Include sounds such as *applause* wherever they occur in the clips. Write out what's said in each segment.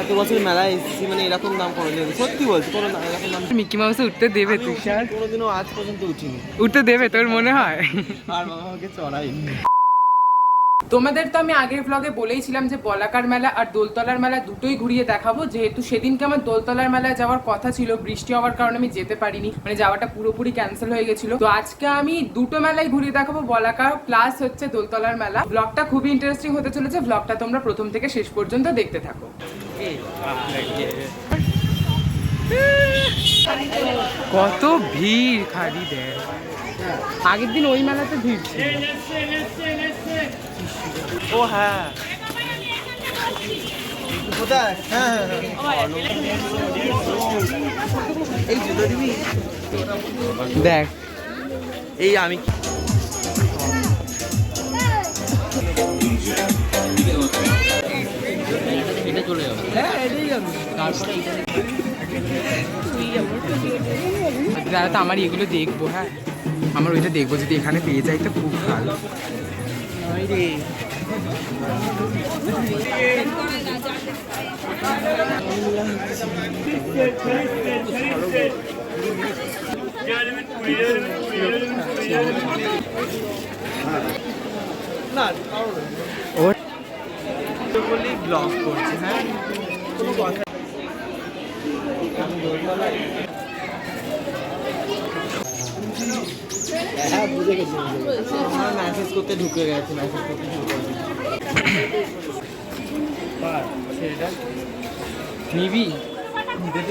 এত বছর মেলায় এসেছি মানে এরকম দাম কোনোদিন সত্যি বলছি কোনো এরকম দাম মিকি মাউসে উঠতে দেবে তুষার কোনোদিনও আজ পর্যন্ত উঠিনি। উঠতে দেবে তোর মনে হয়? আর বাবা আমাকে চড়াইনি তোমাদের তো আমি আগের ব্লগে বলেইছিলাম যে বলাকার মেলা আর দোলতলার মেলা দুটোই ঘুরিয়ে দেখাবো। যেহেতু সেদিনকে আমার দোলতলার মেলায় যাওয়ার কথা ছিল বৃষ্টি হওয়ার কারণে আমি যেতে পারিনি মানে যাওয়াটা পুরোপুরি ক্যান্সেল হয়ে গেছিল। তো আজকে আমি দুটো মেলায় ঘুরিয়ে দেখাবো বলাকার প্লাস হচ্ছে দোলতলার মেলা। ব্লগটা খুবই ইন্টারেস্টিং হতে চলেছে ব্লগটা তোমরা প্রথম থেকে শেষ পর্যন্ত দেখতে থাকো। কত ভিড় খালি দেয় আগের দিন ওই মেলাতে ভিড় ছিল। ও হ্যাঁ। হ্যাঁ হ্যাঁ, হ্যাঁ। দেখ। এই আমি চলে যাবে। হ্যাঁ এটাই যাবে। দাদা তো আমার এগুলো দেখব হ্যাঁ। আমার ওইটা দেখব যদি এখানে পেয়ে যাই তো খুব ভালো। না। ও বলি ব্লগ করছে হ্যাঁ? কোনো কথা হ্যাঁ বুঝে গেছি। আমার মেসেজ করতে ঢুকে গেছে মেসেজ করতে ঢুকে সেটা নিবি?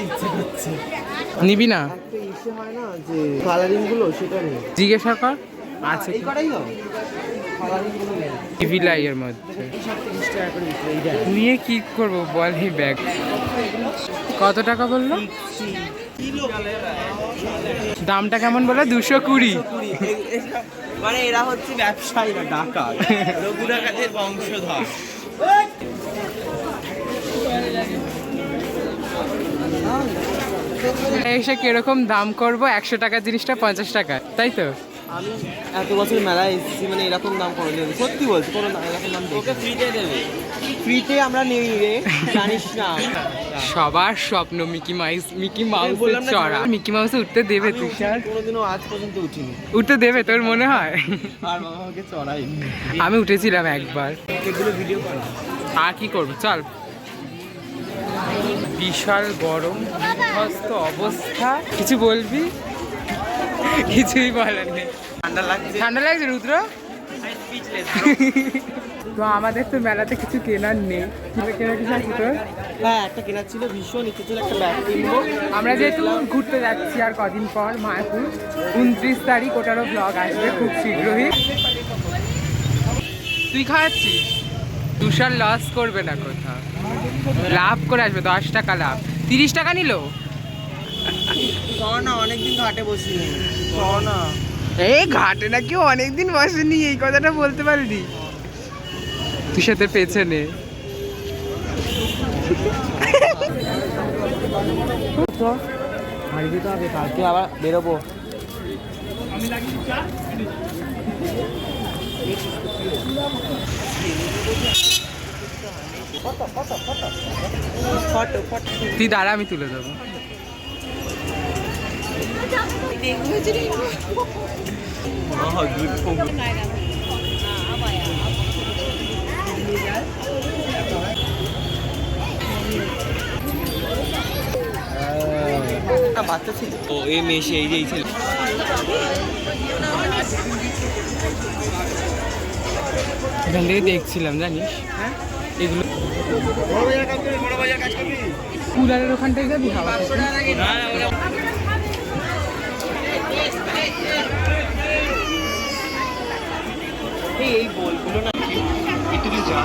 ইচ্ছে করছে। নিবি না? একটা ইসে হয় না যে কালারিং সেটা জিজ্ঞাসা কর। আছে। এই টিভি লাইয়ের মধ্যে। নিয়ে কি করব বল এই ব্যাগ কত টাকা বলল? দামটা কেমন বলো? দুশো কুড়ি। মানে এরা হচ্ছে ব্যবসায়ীরা ডাকাত। রঘু ডাকাতের বংশধর। এসে কীরকম দাম করব? একশো টাকার জিনিসটা পঞ্চাশ টাকা তাই তো? আমি এত বছর মেলায় এসেছি মানে এরকম দাম করে দেবে সত্যি বলছি কোনো এরকম দাম ওকে ফ্রিতে দেবে। ফ্রিতে আমরা নেই রে জানিস না। সবার স্বপ্ন মিকি মাউস মিকি মাউস বললাম চড়া। মিকি মাউসে উঠতে দেবে তুষার। কোনোদিনও আজ পর্যন্ত উঠিনি। উঠতে দেবে তোর মনে হয়? আর বাবা আমাকে চড়াইনি আমি উঠেছিলাম একবার। এগুলো ভিডিও করা। আর কি করব? চল। বিশাল গরম বিধ্বস্ত অবস্থা। কিছু বলবি? কিছুই বলার নেই। ঠান্ডা লাগছে? রুদ্র? *laughs* তো আমাদের তো মেলাতে কিছু কেনার নেই। কেনার কিছু আছে তোর? হ্যাঁ একটা কেনার ছিল ভীষণ ইচ্ছে ছিল একটা ব্যাগ কিনবো। আমরা যেহেতু ঘুরতে যাচ্ছি আর কদিন পর মায়াপুর উনত্রিশ তারিখ ওটারও ব্লগ আসবে খুব শীঘ্রই। তুই খাওয়াচ্ছিস তুষার লস করবে না কোথাও। লাভ করে আসবে দশ টাকা লাভ। তিরিশ টাকা নিল? না অনেকদিন ঘাটে বসিনি। না। এই ঘাটে নাকি অনেকদিন বসেনি এই কথাটা বলতে পারলি তুষারের পেছনে। বাড়ি যেতে হবে কালকে আবার বেরোবো তুই দাঁড়া আমি তুলে দেবো। বাচ্চা ছিল ও এই মেশে এই যে এই ছেলে। এখান থেকে দেখছিলাম জানিস? হ্যাঁ এগুলো কুলারের ওখানটায় যাবি? হাওয়া এই বলগুলো না একটু কি যা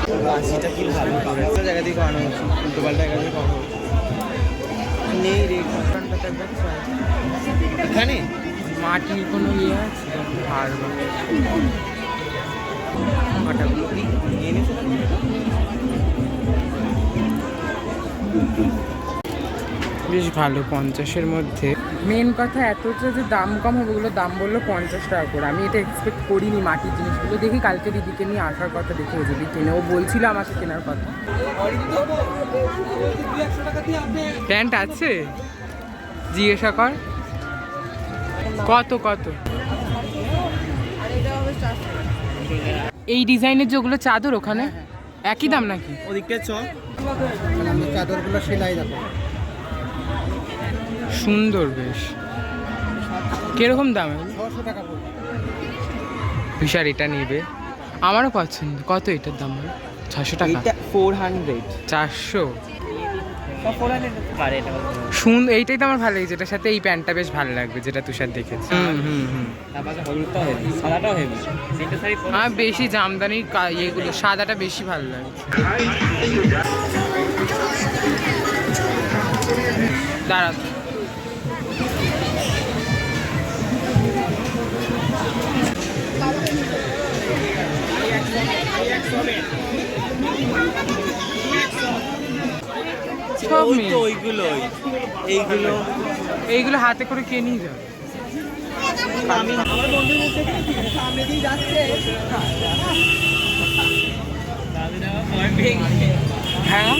কি ভালো একটা জায়গা থেকে করানো হচ্ছে। উল্টো পাল্টা জায়গা থেকে করানো হচ্ছে। নেই রে ঘণ্টা একবার এখানে? মাটির কোনো ইয়ে আছে? আর ঘটাগুলো কি? নিয়ে নিতে বেশ ভালো পঞ্চাশের মধ্যে। মেন কথা এতটা যে দাম কম হবে ওগুলো দাম বলল পঞ্চাশ টাকা করে। আমি এটা এক্সপেক্ট করিনি মাটির জিনিসগুলো। দেখি কালকে দিদিকে নিয়ে আসার কথা দেখে ও যদি কেনে। ও বলছিল আমাকে কেনার কথা। প্যান্ট আছে? জিজ্ঞাসা কর। কত কত? এই ডিজাইনের যেগুলো চাদর ওখানে একই দাম নাকি? ওদিকটা চ। চাদরগুলো সেলাই দেখো সুন্দর বেশ। কীরকম দাম? বিশাল এটা নেবে? আমারও পছন্দ। কত এটার দাম? ছশো টাকা? ফোর হান্ড্রেড চারশো? শুন এইটাই তো আমার ভালো লেগেছে। এটার সাথে এই প্যান্টটা বেশ ভালো লাগবে যেটা তুষার দেখেছি। আমার বেশি জামদানির ইয়েগুলো সাদাটা বেশি ভালো লাগে। দাঁড়া সব ওইগুলোই এইগুলো। এইগুলো হাতে করে কে নিয়ে যাবে? আমি আমার বন্ধু বলতে সামনে দিয়ে যাচ্ছে। হ্যাঁ?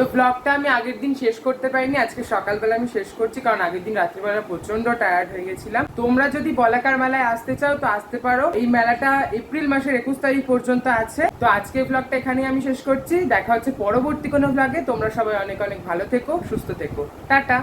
তো ব্লগটা আমি আগের দিন শেষ করতে পারিনি, আজকে সকালবেলা আমি শেষ করছি, কারণ আগের দিন রাত্রিবেলা প্রচণ্ড টায়ার্ড হয়ে গেছিলাম। তোমরা যদি বলাকার মেলায় আসতে চাও, তো আসতে পারো। এই মেলাটা এপ্রিল মাসের একুশ তারিখ পর্যন্ত আছে। তো আজকে ব্লগটা এখানেই আমি শেষ করছি। দেখা হচ্ছে পরবর্তী কোনো ব্লগে তোমরা সবাই অনেক অনেক ভালো থেকো, সুস্থ থেকো। টাটা!